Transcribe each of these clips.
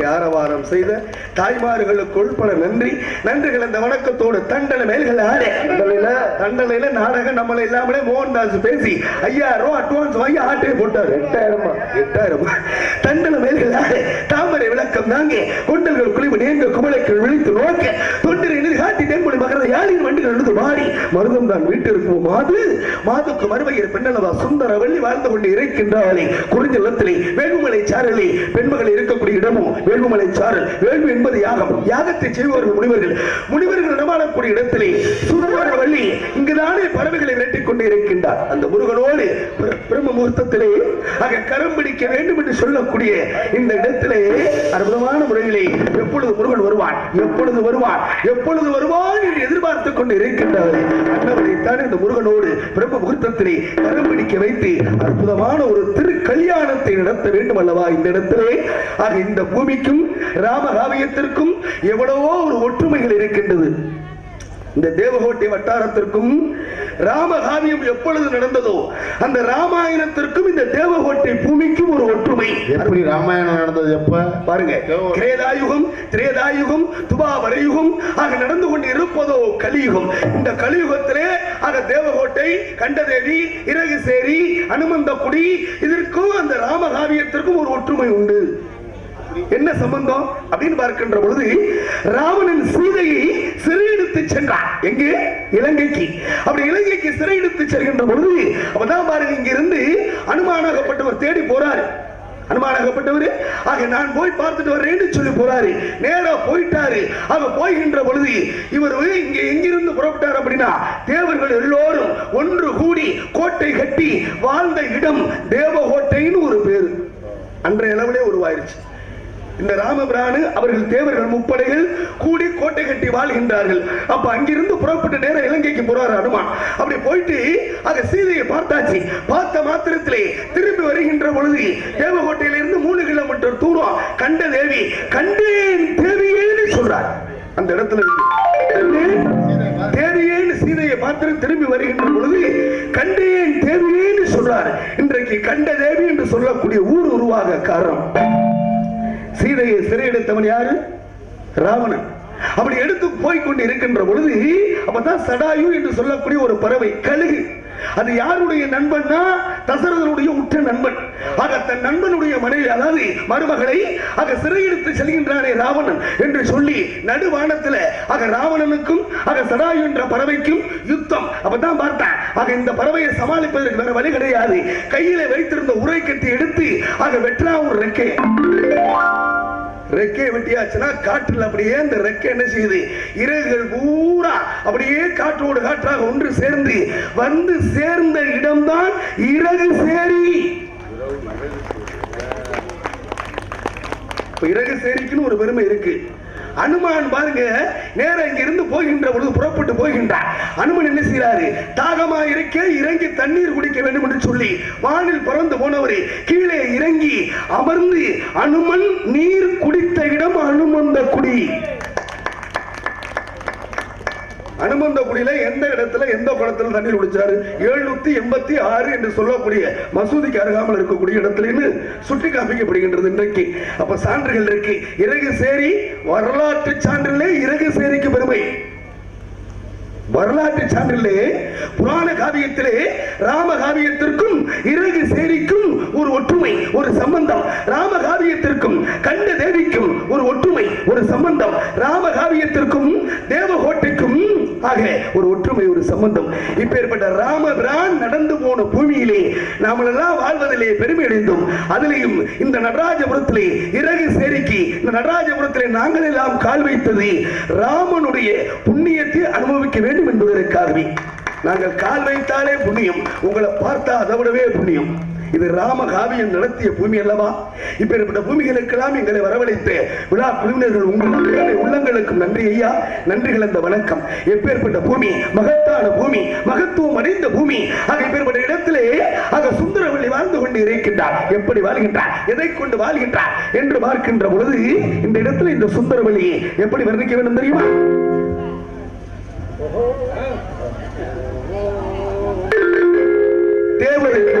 நன்றி நன்றி நன்றி கைதட்டி ஆரவாரம் செய்த தாய்மார்களுக்குள் பல நன்றி. நன்றிகள் அந்த வணக்கத்தோடு. தண்டனை மேல்கள் ஆடே தண்டனையில? நாடகம் நம்மளை இல்லாமலே மோகன்தாஸ் பேசி ஐயாயிரம் அட்வான்ஸ் வாங்கி ஆட்டே போட்டார். எட்டாயிரமா? எட்டாயிரம். தண்டனை மேல்கள் ஆடே தாமரை விளக்கம் தாங்க. கொண்டல்கள் குளிவு நேர்ந்த குமலைக்கள் விழித்து நோக்க. தொண்டரை நீர் காட்டி தென்மொழி மகர யாழின் வண்டிகள் எழுந்து மாறி மருதம் தான் வீட்டிற்கு மாது. மாதுக்கு மறுவையர் பெண்ணளவா சுந்தர வள்ளி வாழ்ந்து கொண்டு இருக்கின்றாளே குறிஞ்சலத்திலே வேள்விமலை சாரலே பெண்மகள் இருக்கக்கூடிய இடமும் வேள்விமலை சாரல் வேள்வி என்பது யாகம். யாகத்தை செய்பவர்கள் முனிவர்கள். முனிவர்கள் நடமாடக்கூடிய இடத்திலே சுந்தர வள்ளி இங்குதானே பறவைகளை விரட்டிக் கொண்டு இருக்கின்றார். அந்த முருகனோடு பிரம்ம முகூர்த்தத்திலே ஆக கரம் பிடிக்க வேண்டும் என்று சொல்லக்கூடிய இந்த இடத்திலே அற்புதமான முறையிலே எப்பொழுது முருகன் வருவான் எப்பொழுது வருவான் எப்பொழுது வருவான் என்று எதிர்பார்த்துக் கொண்டு இருக்கின்றார். அண்ணவரைத்தான் இந்த முருகனோடு பிரம்ம முகூர்த்தத்திலே கரம் பிடிக்க வைத்து அற்புதமான ஒரு திரு கல்யாணத்தை நடத்த வேண்டும் அல்லவா இந்த இடத்திலே? ஆக இந்த பூமி பூமிக்கும் ராமகாவியத்திற்கும் எவ்வளவோ ஒரு ஒற்றுமைகள் இருக்கின்றது. இந்த தேவகோட்டை வட்டாரத்திற்கும் ராமகாவியம் எப்பொழுது நடந்ததோ அந்த ராமாயணத்திற்கும் இந்த தேவகோட்டை பூமிக்கும் ஒரு ஒற்றுமை. எப்படி ராமாயணம் நடந்தது எப்ப? பாருங்க கிரேதாயுகம் திரேதாயுகம் துபாவரயுகம் ஆக நடந்து கொண்டு இருப்பதோ கலியுகம். இந்த கலியுகத்திலே ஆக தேவகோட்டை கண்டதேவி இறகுசேரி அனுமந்தக்குடி இதற்கும் அந்த ராமகாவியத்திற்கும் ஒரு ஒற்றுமை உண்டு. என்ன சம்பந்தம்? அப்படின்னு பார்க்கின்ற பொழுது ராவணன் சீதையை சிறையெடுத்து சென்றான். எங்கே? இலங்கைக்கு. அப்படி இலங்கைக்கு சிறையெடுத்து செல்கின்ற பொழுது அப்பதான் பாருங்க இங்கிருந்து அனுமானாகப்பட்டவர் தேடி போறாரு. அனுமானாகப்பட்டவர்? ஆக நான் போய் பார்த்துட்டு வரேன்னு சொல்லி போறாரு. நேரா போயிட்டாரு. அவ போய்கின்ற பொழுது இவர் இங்க எங்கிருந்து புறப்பட்டார் அப்படின்னா தேவர்கள் எல்லோரும் ஒன்று கூடி கோட்டை கட்டி வாழ்ந்த இடம் தேவகோட்டைன்னு ஒரு பேரு. அன்றைய அளவிலே உருவாயிருச்சு. இந்த ராமபிரானு அவர்கள் தேவர்கள் முப்படைகள் கூடி கோட்டை கட்டி வாழ்கின்றார்கள். அப்ப அங்கிருந்து புறப்பட்ட நேரம் இலங்கைக்கு போறாரு அனுமான். அப்படி போயிட்டு அங்க சீதையை பார்த்தாச்சு. பார்த்த மாத்திரத்திலே திரும்பி வருகின்ற பொழுது தேவகோட்டையிலிருந்து மூணு கிலோமீட்டர் தூரம் கண்ட தேவி கண்டேன் தேவியேன்னு சொல்றார். அந்த இடத்துல இருந்து. தேவியேன்னு சீதையை பார்த்து திரும்பி வருகின்ற பொழுது கண்டேன் தேவியேன்னு சொல்றார். இன்றைக்கு கண்ட தேவி என்று சொல்லக்கூடிய ஊர் உருவாக காரணம். சீதையை சிறையெடுத்தவன் யாரு? ராவணன். அப்படி எடுத்து போய் கொண்டு இருக்கின்ற பொழுது அப்பதான் சடாயு என்று சொல்லக்கூடிய ஒரு பறவை கழுகு. அது யாருடைய நண்பன்னா? தசரதனுடைய உற்ற நண்பன். ஆக தன் நண்பனுடைய மனைவி அதாவது மருமகளை ஆக சிறையெடுத்து செல்கின்றானே ராவணன் என்று சொல்லி நடுவானத்துல ஆக ராவணனுக்கும் ஆக சடாயு என்ற பறவைக்கும் யுத்தம். அப்பதான் பார்த்தேன் ஆக இந்த பறவையை சமாளிப்பதற்கு வேற வழி கிடையாது. கையில வைத்திருந்த உரை கட்டி எடுத்து ஆக வெற்றா ஒரு ரெக்கை. ரெக்கையை வெட்டியாச்சுன்னா காற்றில் அப்படியே அந்த ரெக்கை என்ன செய்யுது? இறகுகள் பூரா அப்படியே காற்றோடு காற்றாக ஒன்று சேர்ந்து வந்து சேர்ந்த இடம்தான் இறகு சேரி. இறகு சேரிக்குன்னு ஒரு பெருமை இருக்கு. அனுமான் பாருங்க நேரம் இங்க இருந்து போகின்ற பொழுது புறப்பட்டு போகின்றார். அனுமன் என்ன செய்யறாரு தாகமா இருக்க இறங்கி தண்ணீர் குடிக்க வேண்டும் என்று சொல்லி வானில் பறந்து போனவர் கீழே இறங்கி அமர்ந்து அனுமன் நீர் குடித்த இடம் அனுமந்த குடி. அனுமந்த குடியில எந்த இடத்துல எந்த குளத்துல தண்ணீர் குடிச்சாரு? எழுநூத்தி எண்பத்தி ஆறு என்று சொல்லக்கூடிய மசூதிக்கு அருகாமல் இருக்கக்கூடிய இடத்துலன்னு சுட்டி காமிக்கப்படுகின்றது இன்றைக்கு. அப்ப சான்றுகள் இருக்கு. இறகு சேரி வரலாற்று சான்றிலே இறகு சேரிக்கு பெருமை. வரலாற்று சான்றிலே புராண காவியத்திலே ராம காவியத்திற்கும் இறகு சேரிக்கும் ஒரு ஒற்றுமை ஒரு சம்பந்தம். ராம காவியத்திற்கும் கண்ட தேவிக்கும் ஒரு ஒற்றுமை ஒரு சம்பந்தம். ராம காவியத்திற்கும் தேவகோட்டைக்கும் ஆக ஒரு ஒற்றுமை ஒரு சம்பந்தம். இப்பேற்பட்ட ராமபிரான் நடந்து போன பூமியிலே நாமெல்லாம் வாழ்வதிலே பெருமை அடைந்தோம் அதிலேயும் இந்த நடராஜபுரத்திலே இறகு சேரிக்கு இந்த நடராஜபுரத்திலே நாங்கள் எல்லாம் கால் வைத்தது ராமனுடைய புண்ணியத்தை அனுபவிக்க வேண்டும் என்பதற்காகவே. நாங்கள் கால் வைத்தாலே புண்ணியம் உங்களை பார்த்தா அதை விடவே புண்ணியம். இது ராம காவியம் நடத்திய பூமி அல்லவா? இப்பேற்பட்ட பூமிகளுக்கெல்லாம் எங்களை வரவழைத்த விழா குழுவினர்கள் உங்கள் உள்ளங்களுக்கு உள்ளங்களுக்கும் நன்றி ஐயா. நன்றிகள் அந்த வணக்கம். எப்பேற்பட்ட பூமி மகத்தான பூமி மகத்துவம் அடைந்த பூமி ஆக இப்பேற்பட்ட இடத்திலே ஆக சுந்தரவள்ளி வாழ்ந்து கொண்டு இருக்கின்றார். எப்படி வாழ்கின்றார்? எதை கொண்டு வாழ்கின்றார்? என்று பார்க்கின்ற பொழுது இந்த இடத்துல இந்த சுந்தரவள்ளி எப்படி வர்ணிக்க வேண்டும் தெரியுமா? தேவருக்கு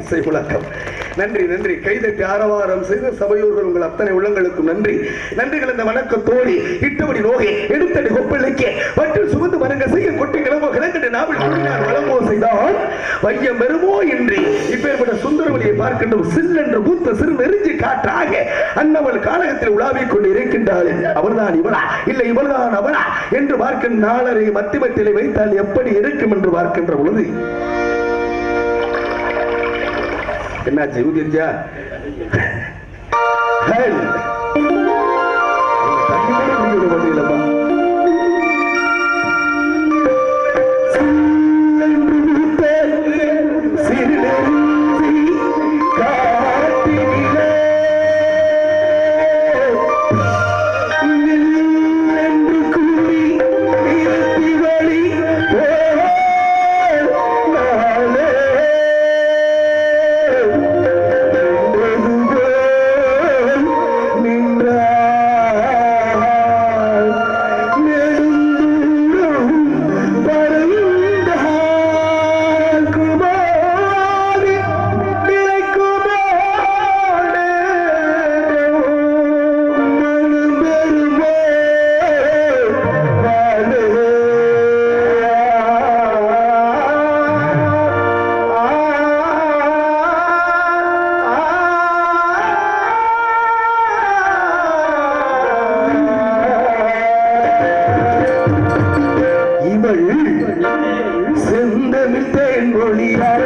இசை முழக்கம் நன்றி நன்றி. கைதட்டி ஆரவாரம் செய்த சபையோர்கள் உங்கள் அத்தனை உள்ளங்களுக்கும் நன்றி. நன்றிகள் இந்த வணக்கத்தோடி இட்டபடி நோகை எடுத்தடி கொப்பளிக்க வட்டில் சுமந்து மரங்க செய்ய கொட்டி கிளம்போ கிழக்கட்டு நாவல் கூறினார் வளமோ செய்தால் வையம் வருமோ இன்றி. இப்பேற்பட்ட சுந்தரவழியை பார்க்கின்ற சில்லென்று பூத்த சிறு நெறிஞ்சு காற்றாக அன்னவள் காலகத்தில் உலாவிக் கொண்டு இருக்கின்றாள். அவர்தான் இவளா? இல்லை இவள்தான் அவளா? என்று பார்க்கின்ற நாளரை மத்திமத்திலே வைத்தால் எப்படி இருக்கும் என்று பார்க்கின்ற பொழுது કે મેં જયું ત્યાં செந்தமிழ் செந்தமிழ் தேன் மொழியார்